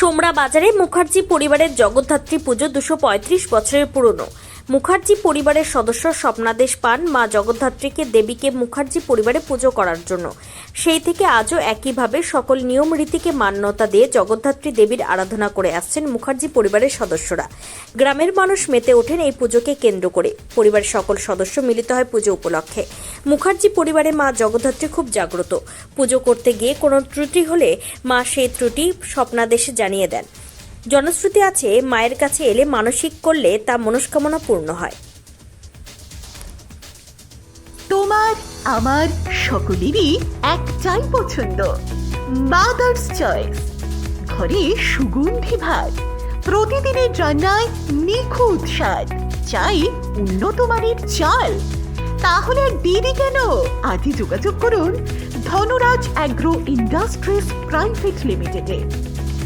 সোমরা বাজারে মুখার্জি পরিবারের জগদ্ধাত্রী পুজো দুশো বছরের পুরনো। মুখার্জি পরিবারের সদস্য স্বপ্নাদেশ পান। মা জগদ্ধাত্রীকে দেবীকে মুখার্জি পরিবারে পুজো করার জন্য। সেই থেকে আজও একইভাবে সকল নিয়ম রীতিকে মান্যতা দিয়ে জগদ্ধাত্রী দেবীর আরাধনা করে আসছেন মুখার্জি পরিবারের সদস্যরা। গ্রামের মানুষ মেতে ওঠেন এই পুজোকে কেন্দ্র করে। পরিবারের সকল সদস্য মিলিত হয় পুজো উপলক্ষে। মুখার্জি পরিবারে মা জগদ্ধাত্রী খুব জাগ্রত। পুজো করতে গিয়ে কোনো ত্রুটি হলে মা সেই ত্রুটি স্বপ্নাদেশে জানিয়ে দেন। জনশ্রুতি আছে, মায়ের কাছে এলে মানসিক করলে তা মনস্কামনা পূর্ণ হয়। তোমার, আমার সকলেরই একটাই পছন্দ মাদার্স চয়েস ঘরে সুগন্ধি ভাত, প্রতিদিনের রান্নায় নিখুঁত স্বাদ, চাই উন্নত মানের চাল। তাহলে দেরি কেন? আজই যোগাযোগ করুন ধনরাজ অ্যাগ্রো ইন্ডাস্ট্রিজ প্রাইভেট লিমিটেডে।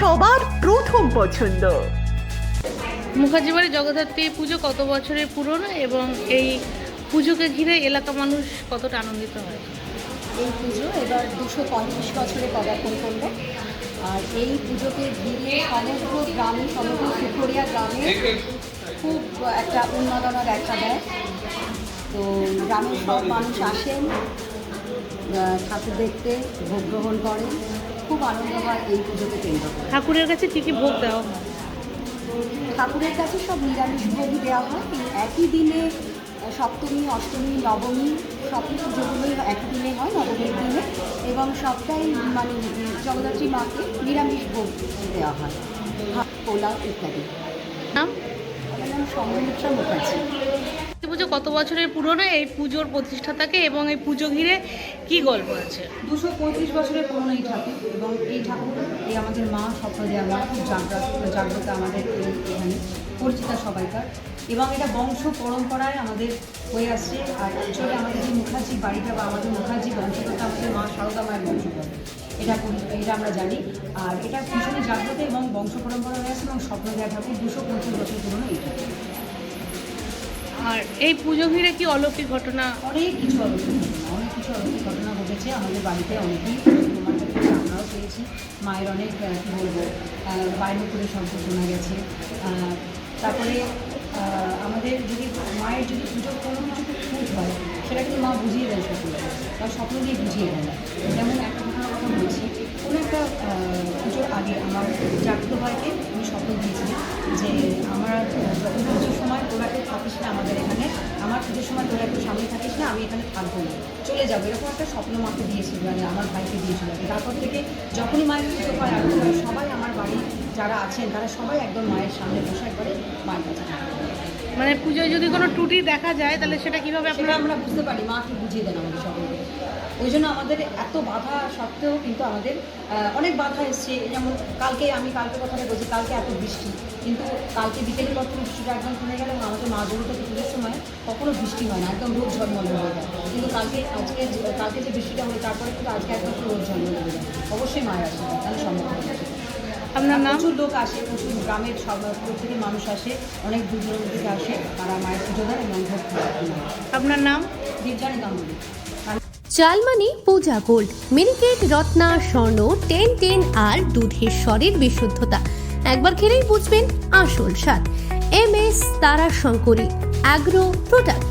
সবার প্রথম পছন্দ। মুখার্জি বাড়ি জগদ্ধাত্রী পুজো কত বছরের পুরনো এবং এই পুজোকে ঘিরে এলাকা মানুষ কতটা আনন্দিত হয়? এই পুজো এবার দুশো পঁয়ত্রিশ বছরে পদার্পণ করল। আর এই পুজোকে ঘিরে সমগ্র গ্রামে সমগ্র সুখরিয়া গ্রামে খুব একটা উন্মাদনা দেখা দেয়। তো গ্রামের সব মানুষ আসেন ঠাকুর দেখতে ভোগ গ্রহণ করেন। খুব আনন্দ হয় এই পুজোকে কেন্দ্র করে। ঠাকুরের কাছে কী কী ভোগ দেওয়া হয়? ঠাকুরের কাছে সব নিরামিষ ভোগই দেওয়া হয়। একই দিনে সপ্তমী অষ্টমী নবমী সব পুজোগুলোই একই দিনে হয় নবমীর দিনে। এবং সবটাই মানে জগদ্ধাত্রী মাকে নিরামিষ ভোগ দেওয়া হয়। পোলাও ইত্যাদি। নাম? আমার নাম সম্মিত্রা মুখার্জি। কত বছরের পুরনো এই পুজোর প্রতিষ্ঠাতাকে এবং এই পুজো ঘিরে কি গল্প আছে? দুশো পঁয়ত্রিশ বছরের পুরনো এই ঠাকুর এবং এই ঠাকুর এই আমাদের মা স্বপ্ন দেওয়া খুব জাগ্রত জাগ্রত আমাদের এখানে, পরিচিতা সবাইকার। এবং এটা বংশ পরম্পরায় আমাদের হয়ে আসছে। আর অ্যাকচুয়ালি আমাদের যে মুখার্জি বাড়িটা বা আমাদের মুখার্জি বংশগত আমাদের মা সারদা মায়ের বংশগত এটা এটা আমরা জানি। আর এটা ভীষণই জাগ্রত এবং বংশ পরম্পরা হয়ে আসছে এবং স্বপ্ন দেওয়া ঠাকুর দুশো পঁয়ত্রিশ বছর পুরনো ঠাকুর। আর এই পুজো ঘিরে কি অলৌকিক ঘটনা? অনেক কিছু অলৌকিক ঘটনা, অনেক কিছু অলৌকিক ঘটনা ঘটেছে। আমাদের বাড়িতে অনেকেই আমরাও পেয়েছি। মায়ের অনেক কী বলব বাইরে করে শব্দ শোনা গেছে। তারপরে আমাদের যদি মায়ের যদি পুজো কোনো কিছু খুঁজ হয়, সেটা কিন্তু মা বুঝিয়ে দেয় স্বপ্ন বা স্বপ্ন দিয়ে বুঝিয়ে দেয়। যেমন একটা ঘটনার কথা বলছি, কোনো একটা পুজোর আগে আমার জাগ্রত ভাইকে আমি স্বপ্ন দিয়েছিলাম যে আমার যখন পুজোর সময় তোরা না, আমি এখানে থাকব না চলে যাব, এরকম একটা স্বপ্ন মাকে দিয়েছিল মানে আমার ভাইকে দিয়েছিল তারপর থেকে যখনই মায়ের পুজো হয় আর সবাই আমার বাড়ি যারা আছেন, তারা সবাই একদম মায়ের সামনে বসে একবারে মায়ের কাছে। মানে পুজোয় যদি কোনো ত্রুটি দেখা যায় তাহলে সেটা কীভাবে আপনারা আমরা বুঝতে পারি মা কি বুঝিয়ে দেন আমাদের সকলকে। ওই জন্য আমাদের এত বাধা সত্ত্বেও কিন্তু আমাদের অনেক বাধা এসছে। যেমন কালকে আমি কালকে কথাটা বলছি কালকে এত বৃষ্টি। কিন্তু কালকে বিকেলের পর থেকে বৃষ্টিটা একদম থেমে গেল আমাদের মা জগতে পুজোর সময় কখনো বৃষ্টি হয় না একদম রোদ ঝলমলে হয়ে যায়। কিন্তু কালকে আজকে কালকে যে বৃষ্টিটা হলো তারপরে কিন্তু আজকে একদম রোদ ঝলমলে হয়ে যায়। অবশ্যই মায়ের আসে তাহলে সম্ভব আপনার নাম? প্রচুর লোক আসে প্রচুর গ্রামের সব প্রত্যেকই মানুষ আসে অনেক দূর দূরান্ত থেকে আসে তারা মায়ের পুজো দেয় এবং ভোগ আপনার নাম? দীপজানি Ganguly চালমানি Puja gold Miniket Ratna Swarna ten ten আর দুধের স্বরের বিশুদ্ধতা। একবার খেলেই বুঝবেন আসল স্বাদ। এম এস তারা শঙ্করী অ্যাগ্রো প্রোডাক্ট।